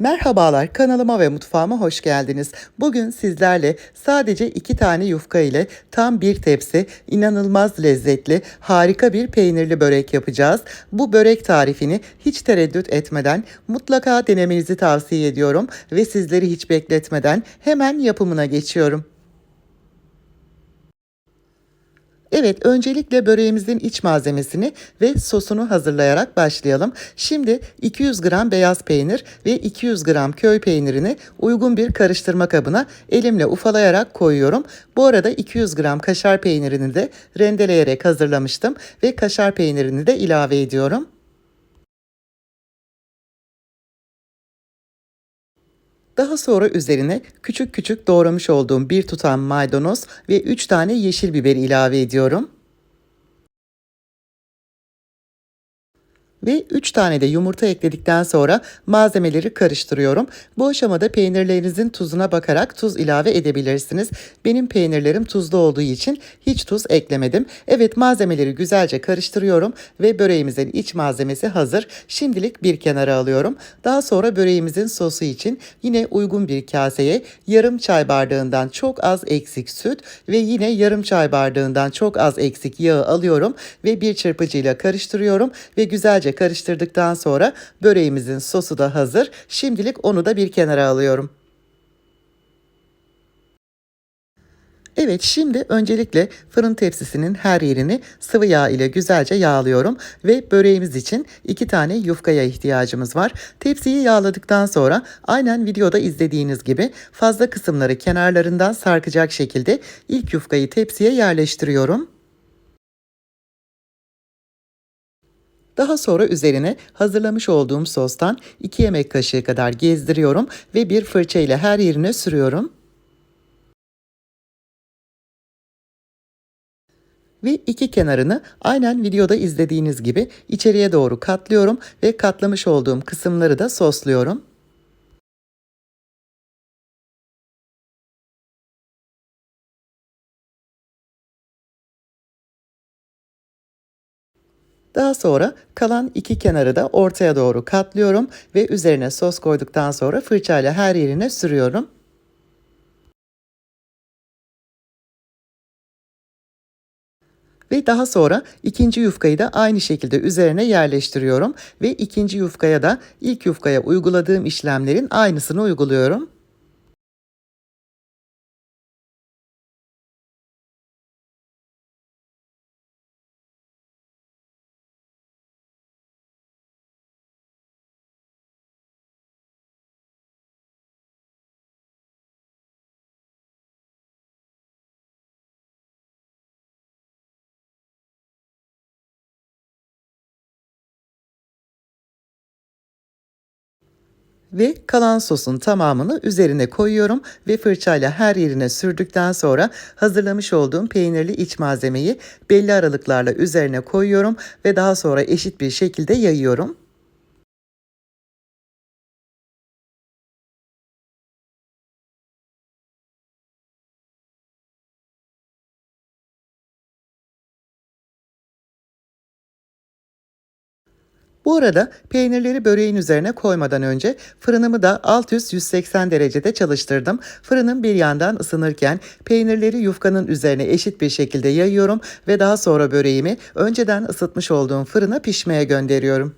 Merhabalar kanalıma ve mutfağıma hoş geldiniz. Bugün sizlerle sadece iki tane yufka ile tam bir tepsi inanılmaz lezzetli harika bir peynirli börek yapacağız. Bu börek tarifini hiç tereddüt etmeden mutlaka denemenizi tavsiye ediyorum ve sizleri hiç bekletmeden hemen yapımına geçiyorum. Evet, öncelikle böreğimizin iç malzemesini ve sosunu hazırlayarak başlayalım. Şimdi 200 gram beyaz peynir ve 200 gram köy peynirini uygun bir karıştırma kabına elimle ufalayarak koyuyorum. Bu arada 200 gram kaşar peynirini de rendeleyerek hazırlamıştım ve kaşar peynirini de ilave ediyorum. Daha sonra üzerine küçük küçük doğramış olduğum bir tutam maydanoz ve 3 tane yeşil biber ilave ediyorum. Ve 3 tane de yumurta ekledikten sonra malzemeleri karıştırıyorum. Bu aşamada peynirlerinizin tuzuna bakarak tuz ilave edebilirsiniz. Benim peynirlerim tuzlu olduğu için hiç tuz eklemedim. Evet malzemeleri güzelce karıştırıyorum ve böreğimizin iç malzemesi hazır. Şimdilik bir kenara alıyorum. Daha sonra böreğimizin sosu için yine uygun bir kaseye yarım çay bardağından çok az eksik süt ve yine yarım çay bardağından çok az eksik yağı alıyorum ve bir çırpıcıyla karıştırıyorum ve güzelce güzelce karıştırdıktan sonra böreğimizin sosu da hazır. Şimdilik onu da bir kenara alıyorum. Evet şimdi öncelikle fırın tepsisinin her yerini sıvı yağ ile güzelce yağlıyorum ve böreğimiz için iki tane yufkaya ihtiyacımız var. Tepsiyi yağladıktan sonra aynen videoda izlediğiniz gibi fazla kısımları kenarlarından sarkacak şekilde ilk yufkayı tepsiye yerleştiriyorum. Daha sonra üzerine hazırlamış olduğum sostan 2 yemek kaşığı kadar gezdiriyorum ve bir fırça ile her yerine sürüyorum. Ve iki kenarını aynen videoda izlediğiniz gibi içeriye doğru katlıyorum ve katlamış olduğum kısımları da sosluyorum. Daha sonra kalan iki kenarı da ortaya doğru katlıyorum ve üzerine sos koyduktan sonra fırçayla her yerine sürüyorum. Ve daha sonra ikinci yufkayı da aynı şekilde üzerine yerleştiriyorum ve ikinci yufkaya da ilk yufkaya uyguladığım işlemlerin aynısını uyguluyorum. Ve kalan sosun tamamını üzerine koyuyorum ve fırçayla her yerine sürdükten sonra hazırlamış olduğum peynirli iç malzemeyi belli aralıklarla üzerine koyuyorum ve daha sonra eşit bir şekilde yayıyorum. Bu arada peynirleri böreğin üzerine koymadan önce fırınımı da alt üst 180 derecede çalıştırdım. Fırınım bir yandan ısınırken peynirleri yufkanın üzerine eşit bir şekilde yayıyorum ve daha sonra böreğimi önceden ısıtmış olduğum fırına pişmeye gönderiyorum.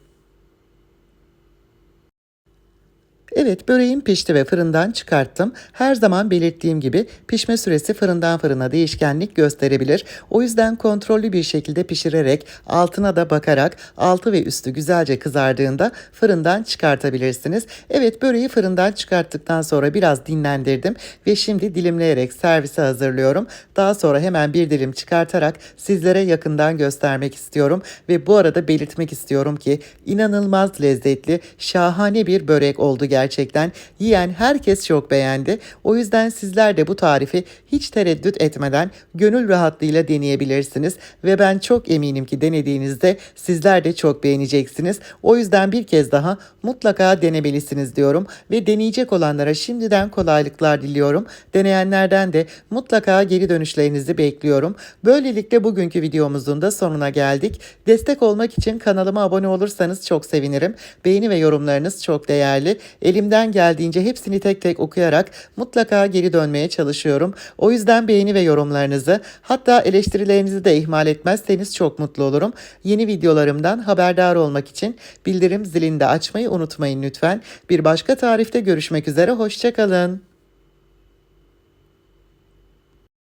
Evet böreğim pişti ve fırından çıkarttım. Her zaman belirttiğim gibi pişme süresi fırından fırına değişkenlik gösterebilir. O yüzden kontrollü bir şekilde pişirerek altına da bakarak altı ve üstü güzelce kızardığında fırından çıkartabilirsiniz. Evet böreği fırından çıkarttıktan sonra biraz dinlendirdim ve şimdi dilimleyerek servise hazırlıyorum. Daha sonra hemen bir dilim çıkartarak sizlere yakından göstermek istiyorum ve bu arada belirtmek istiyorum ki inanılmaz lezzetli, şahane bir börek oldu gerçekten gerçekten. Yiyen herkes çok beğendi. O yüzden sizler de bu tarifi hiç tereddüt etmeden gönül rahatlığıyla deneyebilirsiniz. Ve ben çok eminim ki denediğinizde sizler de çok beğeneceksiniz. O yüzden bir kez daha mutlaka denemelisiniz diyorum. Ve deneyecek olanlara şimdiden kolaylıklar diliyorum. Deneyenlerden de mutlaka geri dönüşlerinizi bekliyorum. Böylelikle bugünkü videomuzun da sonuna geldik. Destek olmak için kanalıma abone olursanız çok sevinirim. Beğeni ve yorumlarınız çok değerli. Elimden geldiğince hepsini tek tek okuyarak mutlaka geri dönmeye çalışıyorum. O yüzden beğeni ve yorumlarınızı hatta eleştirilerinizi de ihmal etmezseniz çok mutlu olurum. Yeni videolarımdan haberdar olmak için bildirim zilini de açmayı unutmayın lütfen. Bir başka tarifte görüşmek üzere, hoşçakalın.